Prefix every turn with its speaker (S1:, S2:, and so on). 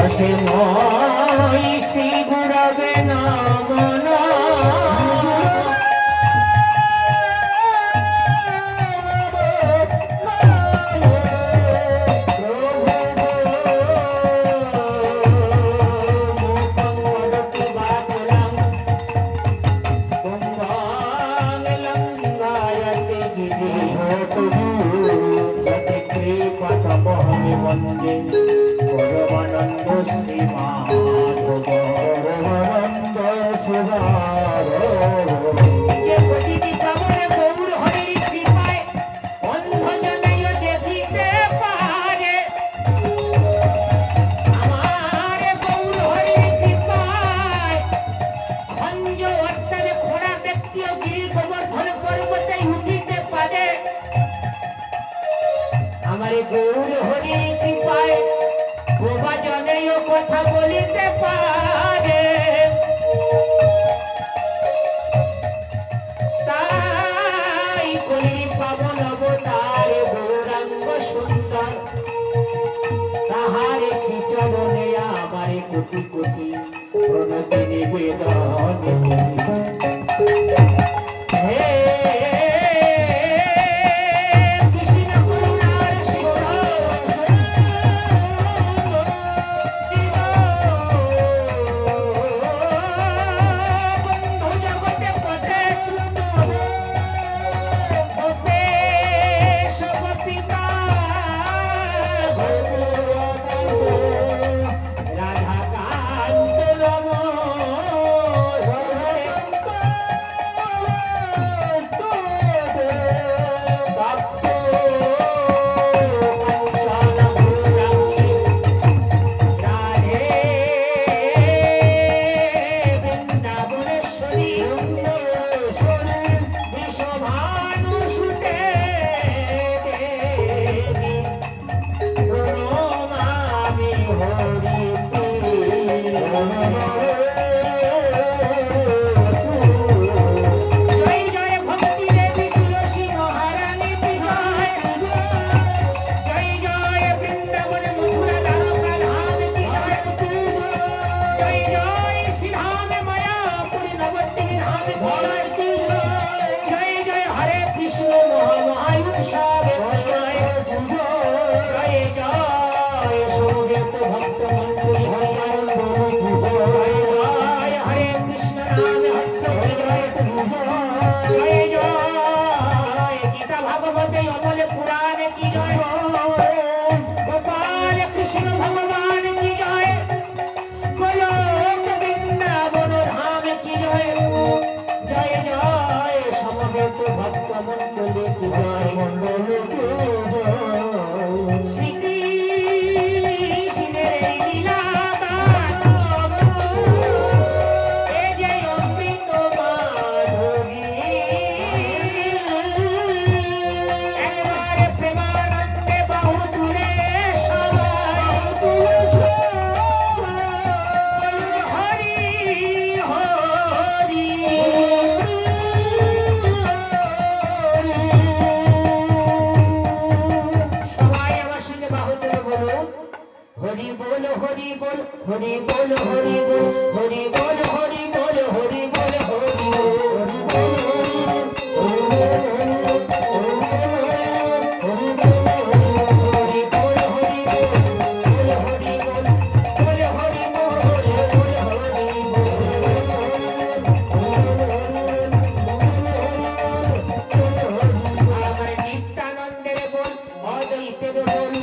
S1: বসে মই শিব Bye. কোটি কোটি প্রণতি নিবেদন মন্ডল মন্ডল হরি বল হরি বল হরি বল হরি বল হরি বল হরি আমার নিত্যানন্দের বল অদ্বৈতের বল